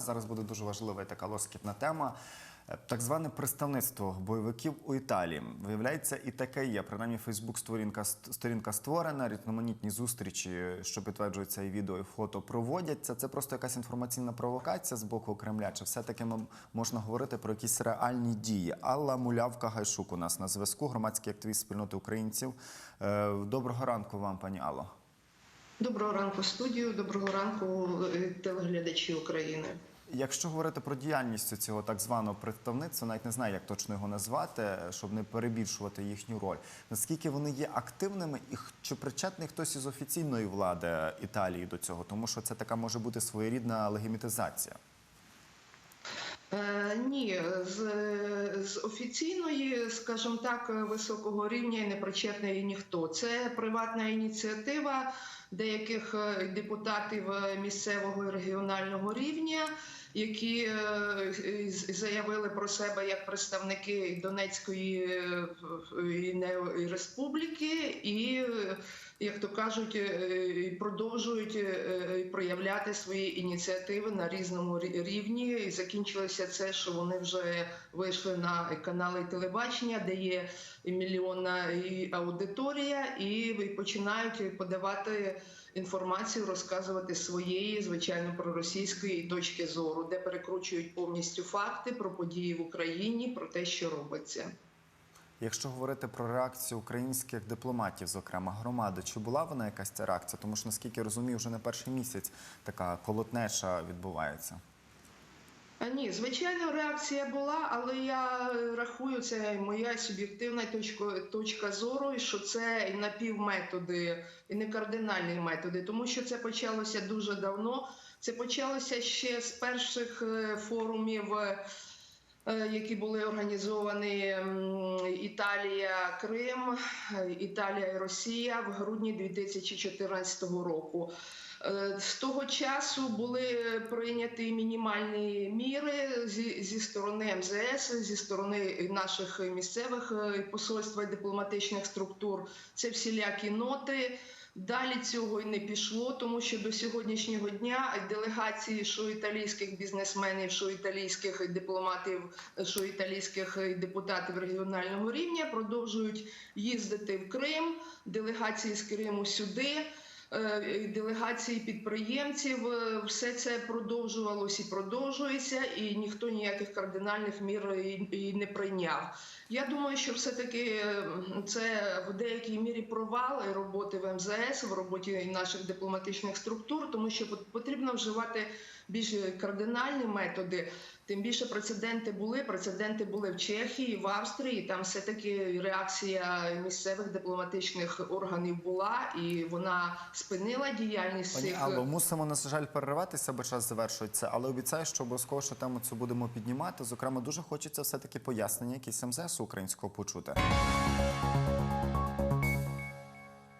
Зараз буде дуже важлива і така лоскітна тема. Е, Так зване представництво бойовиків у Італії. Виявляється, і таке є. Принаймні, Фейсбук сторінка, сторінка створена, різноманітні зустрічі, що підтверджують це і відео, і фото проводяться. Це просто якась інформаційна провокація з боку Кремля. Чи все-таки м- можна говорити про якісь реальні дії? Алла Мулявка Гайшук у нас на зв'язку, громадський активіст спільноти українців. Е, Доброго ранку вам, пані Алло. Доброго ранку, студію. Доброго ранку, е, телеглядачі України. Якщо говорити про діяльність цього так званого представництва, навіть не знаю, як точно його назвати, щоб не перебільшувати їхню роль. Наскільки вони є активними, і чи причетний хтось із офіційної влади Італії до цього, тому що це така може бути своєрідна легімітизація. Е, ні, з, офіційної, скажімо так, високого рівня і не причетний ніхто. Це приватна ініціатива деяких е, депутатів е, місцевого і регіонального рівня, які е, заявили про себе як представники Донецької е, і республіки, і, е, як то кажуть, е, продовжують е, проявляти свої ініціативи на різному рівні. І закінчилося це, що вони вже вийшли на канали телебачення, де є мільйонна аудиторія, і починають подавати інформацію, розказувати своєї, звичайно, проросійської точки зору, де перекручують повністю факти про події в Україні, про те, що робиться. Якщо говорити про реакцію українських дипломатів, зокрема громади, чи була вона якась ця реакція? Тому що наскільки я розумію, вже не перший місяць така колотнеча відбувається. Ні, звичайно, реакція була, але я рахую, це моя суб'єктивна точка, точка зору, що це напівметоди, і не кардинальні методи, тому що це почалося дуже давно. Це почалося ще з перших е, форумів. Е, Які були організовані Італія, Крим, Італія і Росія в грудні 2014 року. Е, З того часу були прийняті мінімальні міри зі, зі сторони МЗС, зі сторони наших місцевих е, посольств і дипломатичних структур. Це всілякі ноти. Далі цього й не пішло, тому що до сьогоднішнього дня делегації, що італійських бізнесменів, що італійських дипломатів, що італійських депутатів регіонального рівня продовжують їздити в Крим, делегації з Криму сюди. Е, Делегації підприємців, е, все це продовжувалось і продовжується, і ніхто ніяких кардинальних мір і, не прийняв. Я думаю, що все-таки е, це в деякій мірі провал роботи в МЗС, в роботі наших дипломатичних структур, тому що потрібно вживати більш кардинальні методи. Тим більше прецеденти були. Прецеденти були в Чехії, в Австрії. Там все таки реакція місцевих дипломатичних органів була, і вона спинила діяльність Пані цих Алло, мусимо на жаль перериватися, бо час завершується. Але обіцяю, що обов'язково ще тему цю будемо піднімати. Зокрема, дуже хочеться все таки пояснення, якісь МЗС українського почути.